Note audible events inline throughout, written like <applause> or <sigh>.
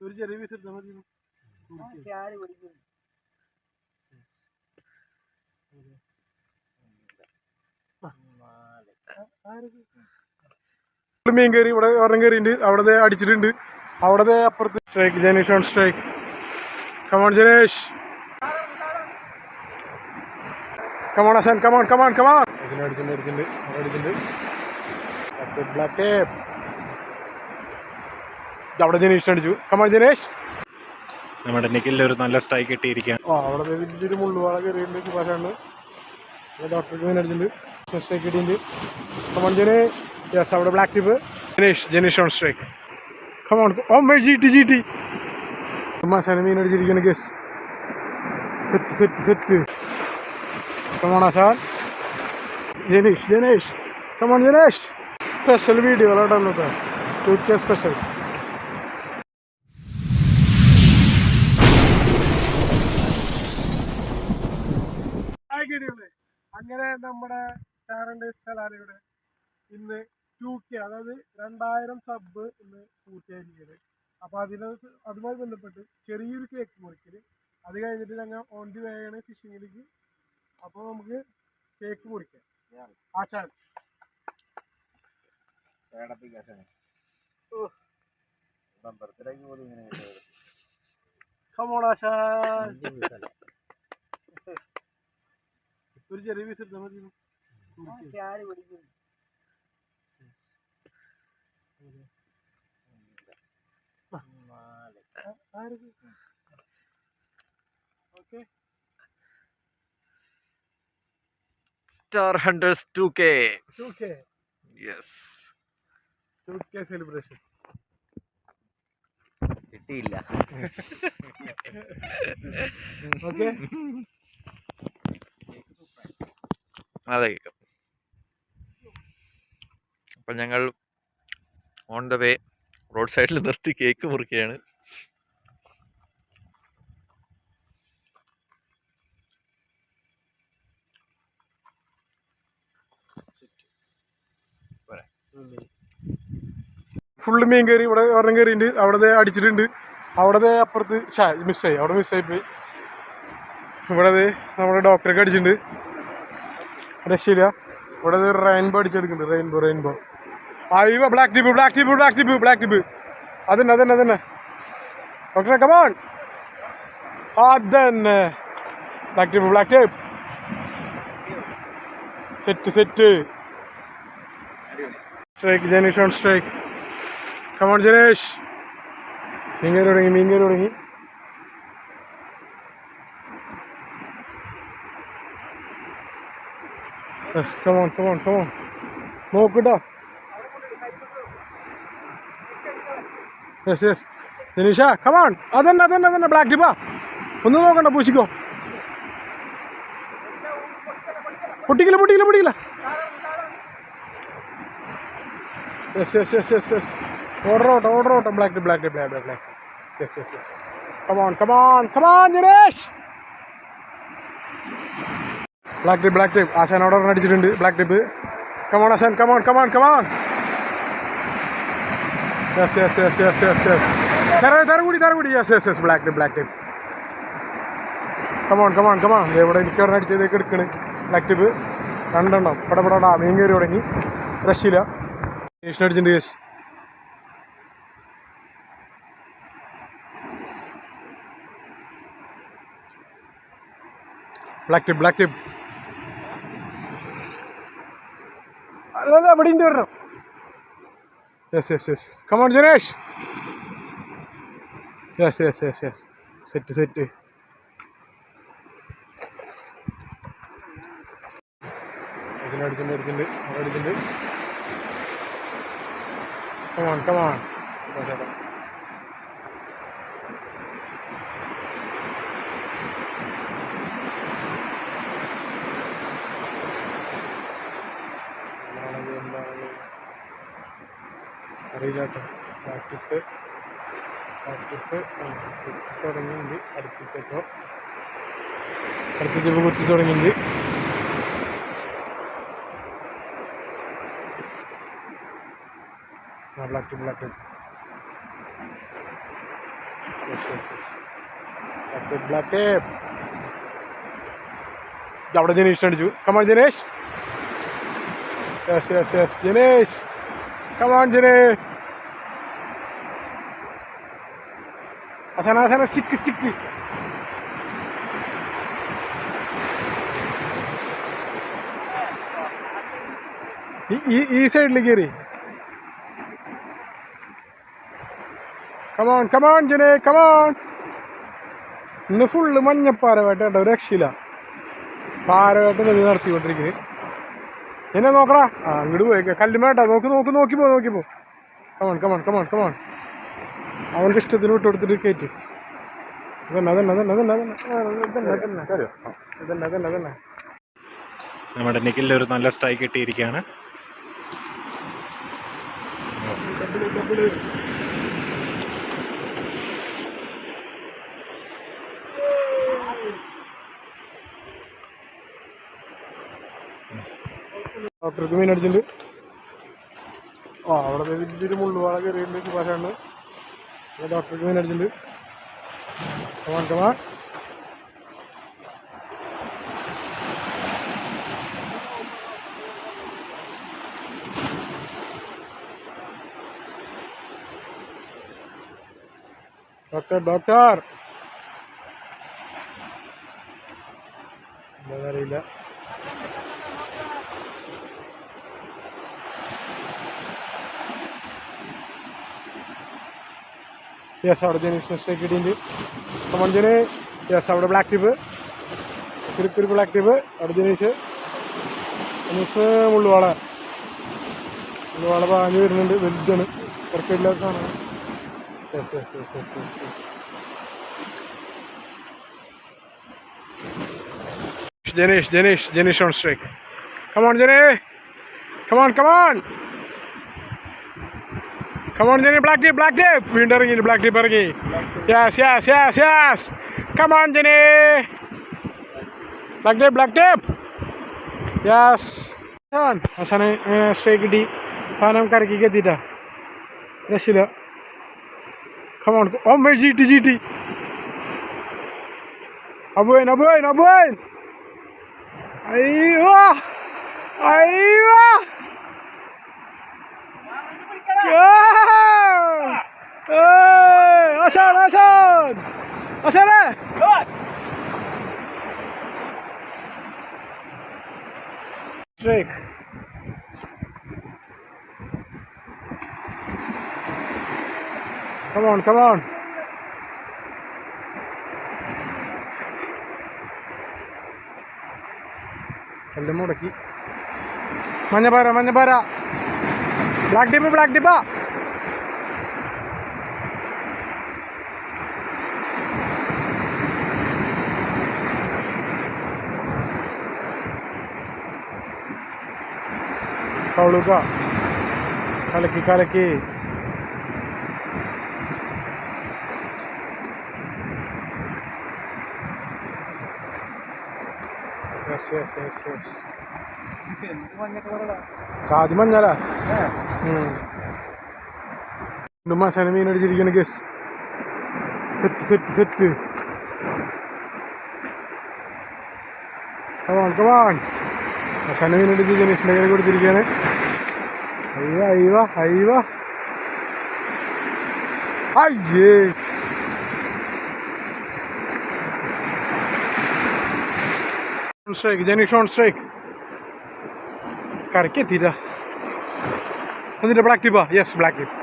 ചെറിയ പീസ് എടുത്താൽ മതി. മീൻ കയറി ഇവിടെ ഒരെണ്ണം കയറിയിട്ടുണ്ട്. അവിടെ അടിച്ചിട്ടുണ്ട്. അവിടെ അപ്പുറത്ത് strike Janesh on strike come on Janesh come on അശാൻ come on come on come on അടിച്ചിട്ടുണ്ട് അടിച്ചിട്ടുണ്ട് അടിച്ചിട്ടുണ്ട് ബ്ലാക്ക് ടേപ്പ് അവിടെ ജനേഷ് അടിച്ചു കമാ ജനേഷ്. നമ്മുടെ നിക്കിൽ ഒരു നല്ല സ്ട്രൈക്ക് കിട്ടിയിരിക്കുകയാണ്. ആ അവിടെ വലിയൊരു മുള്ളുവാള കയറിയിട്ടുണ്ട് സുഭാഷാണ്. ഡോക്ടർക്ക് മീൻ അടിച്ചിട്ടുണ്ട്. സ്ട്രൈക്ക് കിട്ടിയിട്ടുണ്ട് കമോൺ ജനേഷ്. യെസ് അവിടെ black tip Janesh Janesh on strike come on oh my G T G T masala മീൻ അടിച്ചിരിക്കുന്ന guess set set set come on Asan. Jenish Janesh. Come on Janesh. Special video കേട്ടോ ടൂത്ത് K special ആയിക്കിടിയുള്ളേ അങ്ങനെ നമ്മുടെ star and സലാലയുടെ ഇന്ന് two K അതായത് രണ്ടായിരം sub ഇന്ന് പൂർത്തിയായിരിക്കുന്നത് അപ്പോൾ അതിന് അതുമായി ബന്ധപ്പെട്ട് ചെറിയൊരു കേക്ക് മുറിക്കൽ അത് കഴിഞ്ഞിട്ട് ഞങ്ങൾ ഓൺ ദി വേയാണ് ഫിഷിങ്ങിലേക്ക് അപ്പോൾ നമുക്ക് കേക്ക് മുറിക്കാം. ആശാൻ. കമോൺ ആശാൻ. ഒരു ചെറിയ പീസ് എടുത്താൽ മതി? Okay. Star hundred two K two K yes two K celebration കിട്ടിയില്ല. <laughs> ഓക്കെ. അതെ കേൾക്കാം. അപ്പം ഞങ്ങൾ ഓൺ ദ വേ റോഡ് സൈഡിൽ നിർത്തി കേക്ക് മുറിക്കുകയാണ്. ഫുള്ള് മീൻ കയറി ഇവിടെ ഒരെണ്ണം കയറിയിട്ടുണ്ട് അവിടെ അടിച്ചിട്ടുണ്ട്. അവിടെ അപ്പുറത്ത് മിസ്സായി അവിടെ മിസ്സായി പോയി. ഇവിടെ നമ്മുടെ ഡോക്ടറൊക്കെ അടിച്ചിട്ടുണ്ട്. രക്ഷയില്ല ഇവിടെ റെയിൻബോ അടിച്ചെടുക്കുന്നുണ്ട്. റെയിൻബോ റെയിൻബോ ഇവ black tip black tip black tip black tip അതന്നെ അതന്നെ അതന്നെ. ഡോക്ടറെ കമാൺ അതന്നെ. Black tip black tip set set strike Janesh on strike come on Janesh മീൻ തുടങ്ങി മീൻ തുടങ്ങി. Come on come on come on നോക്കട്ടോ യെസ് യെസ് ജനീഷ കമോൺ അതന്നെ അതന്നെ അതന്നെ ബ്ലാക്ക് ടിപ്പാ ഒന്ന് നോക്കണ്ട പൂശിക്കോ. പൊട്ടിക്കില്ല പൊട്ടിക്കില്ല പൊട്ടിക്കില്ല. Yes yes yes yes yes order out order out black black black black black yes yes yes come on come on come on Janesh black tip black tip Asan order അടിച്ചിട്ടുണ്ട്. Black tip come on Asan come on come on come on yes yes yes yes yes yes തര തര കൂടി yes yes yes black tip black tip come on come on come on എവിടെ എനിക്ക് ഒരെണ്ണം അടിച്ചതേക്ക് എടുക്കണ്. Black tip രണ്ടെണ്ണം. പടപടാ മീൻ കയറി തുടങ്ങി രക്ഷയില്ല യേശു അടിച്ചിട്ടുണ്ട് yes black tip black tip അല്ലല്ല അവിടെ ഉണ്ട് വരണം yes yes yes come on Janesh yes yes yes yes set set ഇതിനടിച്ചിട്ടുണ്ട് അടുത്തുണ്ട് അവിടെ അടിച്ചിട്ടുണ്ട് കമോൺ കമോൺ അറിയില്ല കേട്ടോ. പ്രാക്ടീസ് പ്രാക്ടീസ് തുടങ്ങിയിട്ടുണ്ട്. അടുപ്പിച്ചപ്പോൾ അടുപ്പിച്ചപ്പോൾ കുത്തി തുടങ്ങിയിട്ടുണ്ട്. tape, black tape. അവിടെ ജനീഷ് അടിച്ചു come on Janesh. Yes yes yes Janesh. Come on Janesh. അസന അസന സ്റ്റിക്ക് സ്റ്റിക്ക് ഈ ഈ സൈഡിലേക്ക് കയറി കമോൺ കമോൺ ജനെ കമോൺ ഇന്ന് ഫുള്ള് മഞ്ഞപ്പാരമായിട്ട് കേട്ടോ ഒരു രക്ഷയില്ല. പാരവേട്ട നെല്ല് നടത്തിക്കൊണ്ടിരിക്കുന്നത് എന്നെ നോക്കടാ. ആ ഇങ്ങോട്ട് പോയേക്കാം. കല്ലുമേട്ടാ നോക്ക് നോക്ക് നോക്കി പോ നോക്കി പോ. കമോൺ കമോൺ കമോൺ കമോൺ അവൾക്ക് ഇഷ്ടത്തിന് വിട്ട് കൊടുത്തിട്ട് കയറ്റി അതന്നെ അതന്നെ അതന്നെ അതന്നെ. അതന്നെ അതന്നെ അതന്നെ അതന്നെ അതന്നെ അതന്നെ നമ്മുടെ നിഖിലിന്റെ ഒരു നല്ല സ്ട്രൈക്ക് കിട്ടിയിരിക്കുകയാണ്. പൃഥ്വീൻ അടിച്ചിട്ടുണ്ട്. ആ അവിടെ വലിയൊരു മുള്ളുവാള കയറിയിട്ടുണ്ട് സുഭാഷാണ് doctor ജോയിനടിച്ചിട്ടുണ്ട് come on come on doctor doctor बदल യെസ് അവിടെ ജനീഷ് മിസ്റ്റേക്ക് കിട്ടിയിട്ടുണ്ട് കമഞ്ചന് യെസ് അവിടെ ബ്ലാക്ക് ടിപ്പ് കുരുക്കുരു ബ്ലാക്ക് ടിപ്പ് അവിടെ ജനീഷ് ജനീഷ് മുള്ളുവാള. മുള്ളുവാള പാഞ്ഞ് വരുന്നുണ്ട്. വലുതാണ്. കുറച്ചില്ലാത്ത സാധനം yes yes yes yes yes yes Jenish Jenish Jenish on strike come on ജനേ come on come on Come on Jenny, black deep, black deep. Winter ini black deep pergi. Yes, yes, yes, yes. Come on Jenny. Black deep, black deep. Yes. Kan, asalnya eh, stay gede. Tanam kari kita tidak. Ya sila. Come on. Oh, my GT GT. Abuin, abuin, abuin. Ayo, ayo. Asan! Asan na? Strike. Come on, come on. എല്ലാം മുടക്കി മഞ്ഞപ്പാര മഞ്ഞപ്പാര black डिब्बा black डिब्बा कौड़ूगा कल की कल की yes yes yes yes കാതി മഞ്ഞാലാ? മസാല മീൻ അടിച്ചിരിക്കണ guess set set set come on come on masala മീൻ അടിച്ച് ജനീഷിന്റെ കയ്യിൽ കൊടുത്തിരിക്കുകയാണ് അയ്യ അയ്യോ അയ്യോ. അയ്യേ. സ്ട്രൈക്ക് ജനീഷ് ഓൺ സ്ട്രൈക്ക് കറക്കി എത്തിയില്ല എന്നിട്ട് black ടിപ്പാ yes black tip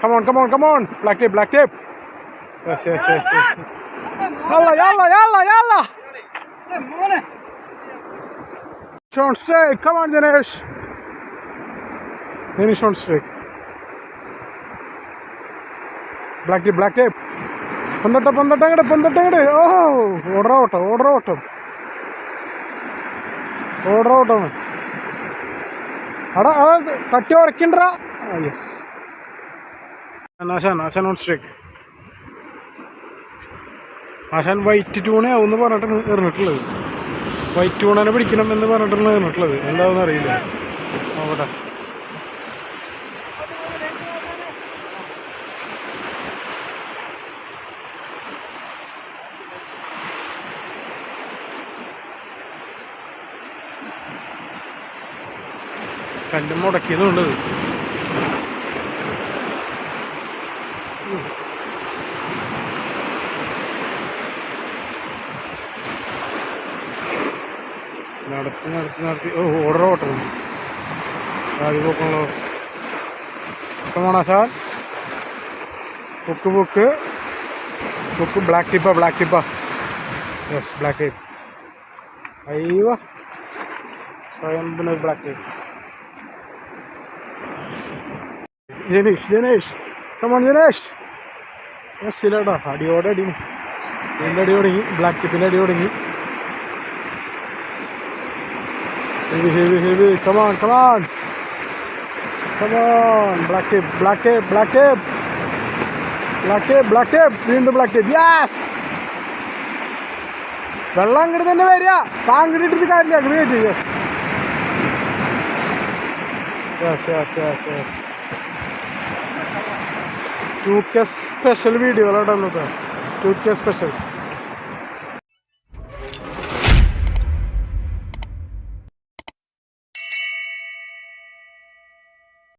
come on come on come on black tip black tip yes yes yes yes യാല്ല യാല്ല യാല്ല യാല്ല Sean strike come on Dinesh Dinesh Sean strike black tip black tip പന്തട്ട പന്തട്ട ഓ പന്തട്ട അങ്ങോട്ട് ഓ ഓടറോട്ടം ഓടറോട്ടം ഓടറോട്ടം അടാ തട്ടി ഉറക്കണ്ടാ യെസ് ആശാൻ ആശാൻ ഓൺ സ്ട്രൈക്ക് ആശാൻ വൈറ്റ് ട്യൂണേ ആവുമെന്ന് പറഞ്ഞിട്ടാണ് എറിഞ്ഞിട്ടുള്ളത്. വൈറ്റ് ട്യൂണനെ പിടിക്കണം എന്ന് പറഞ്ഞിട്ടാണ് എറിഞ്ഞിട്ടുള്ളത്. എന്താണെന്ന് അറിയില്ല നോക്കട്ടെ. കല്ല് മുടക്കിയതുകൊണ്ട്. ഇത്. നടത്തി നടത്തി നടത്തി. ഓ ഓർഡർ ഓട്ടം ആദ്യ പോക്കണല്ലോ. ഇഷ്ടമാണോ sir? Book book book black ടിപ്പാ black ടിപ്പാ. യെസ് ബ്ലാക്ക് ടൈപ്പ് അയ്യോ. സ്വയം black tape Janeesh Janesh come on Janesh ചിലടാ അടിയോടെ അടി. ഇതിന്റെ അടി തുടങ്ങി. ബ്ലാക്ക് ടിപ്പിന്റെ അടി തുടങ്ങി. Heavy heavy heavy come on come on come on black tape black tape black tape black tape black tape വീണ്ടും ബ്ലാക്ക് ടേപ്പ് യാസ് വെള്ളം അങ്ങോട്ട് തന്നെ വരിക. താങ്കോട്ട് ഇട്ടിട്ട് കാര്യമില്ല. അങ്ങോട്ട് കയറ്റി yes yes yes yes yes two K special വീഡിയോകളാണ് two K special.